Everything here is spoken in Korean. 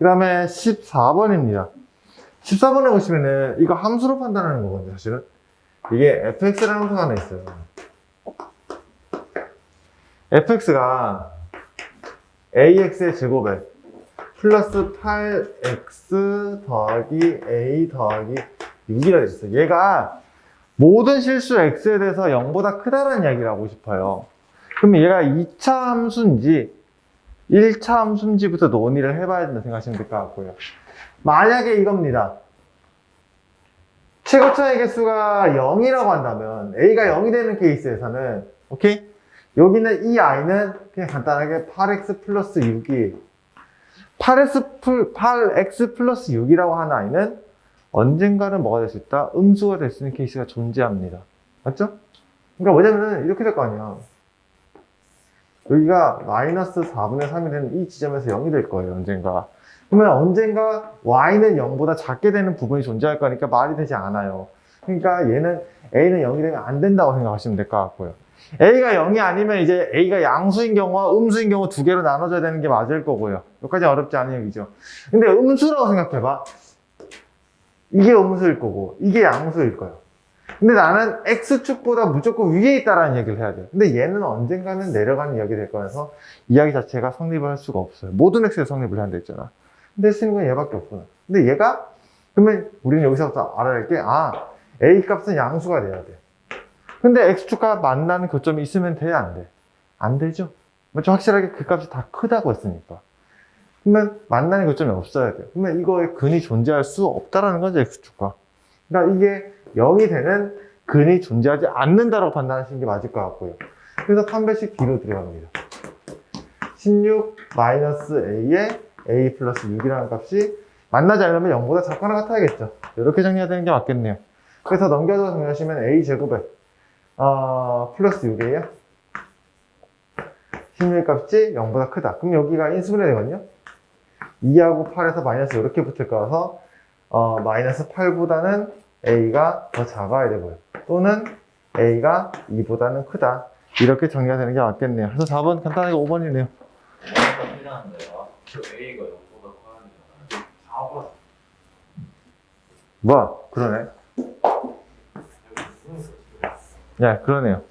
그 다음에 14번입니다. 14번에 보시면은 이거 함수로 판단하는 거거든요, 사실은. 이게 fx라는 함수가 하나 있어요. fx가 ax의 제곱에 플러스 8x 더하기 a 더하기 6이라 되어 있어요. 얘가 모든 실수 x에 대해서 0보다 크다는 이야기를 하고 싶어요. 그럼 얘가 2차 함수인지 1차 함수인지부터 논의를 해봐야 된다 생각하시면 될 것 같고요. 만약에 이겁니다. 최고차의 개수가 0이라고 한다면 A가 0이 되는 케이스에서는 오케이? 여기는 이 i는 그냥 간단하게 8x 플러스 6이 8x, 플, 8x 플러스 6이라고 하는 i는 언젠가는 뭐가 될 수 있다? 음수가 될 수 있는 케이스가 존재합니다. 맞죠? 그러니까 뭐냐면은 이렇게 될 거 아니야. 여기가 마이너스 4분의 3이 되는 이 지점에서 0이 될 거예요, 언젠가. 그러면 언젠가 y는 0보다 작게 되는 부분이 존재할 거니까 말이 되지 않아요. 그러니까 얘는 a는 0이 되면 안 된다고 생각하시면 될 것 같고요. a가 0이 아니면 이제 a가 양수인 경우와 음수인 경우 두 개로 나눠져야 되는 게 맞을 거고요. 여기까지 어렵지 않은 얘기죠. 근데 음수라고 생각해봐. 이게 음수일 거고, 이게 양수일 거예요. 근데 나는 x축보다 무조건 위에 있다라는 얘기를 해야 돼요. 근데 얘는 언젠가는 내려가는 이야기 될 거라서 이야기 자체가 성립을 할 수가 없어요. 모든 x에 성립을 한다 했잖아. 근데 쓰는 건 얘밖에 없구나. 근데 얘가 그러면 우리는 여기서부터 알아야 할 게 아, a 값은 양수가 돼야 돼. 근데 x축과 만나는 교점이 있으면 돼, 안 돼? 안 되죠? 맞죠? 확실하게 그 값이 다 크다고 했으니까. 그러면 만나는 교점이 없어야 돼요. 그러면 이거에 근이 존재할 수 없다라는 거죠, x축과. 그러니까 이게 0이 되는 근이 존재하지 않는다라고 판단하시는 게 맞을 것 같고요. 그래서 판별식 D로 들어갑니다. 16 마이너스 A에 A 플러스 6이라는 값이 만나지 않으면 0보다 작거나 같아야겠죠. 이렇게 정리해야 되는 게 맞겠네요. 그래서 넘겨서 정리하시면 A 제곱에 어, 플러스 6이에요. 16 값이 0보다 크다. 그럼 여기가 인수분해 되거든요. 2하고 8에서 마이너스 이렇게 붙을 거라서 어, 마이너스 8보다는 A가 더 작아야 되고요. 또는 A가 2보다는 크다. 이렇게 정리가 되는 게 맞겠네요. 그래서 4번 간단하게 5번이네요. A가 틀렸는데요. A가 0보다 커야 4번. 뭐야? 그러네. 야, 그러네요.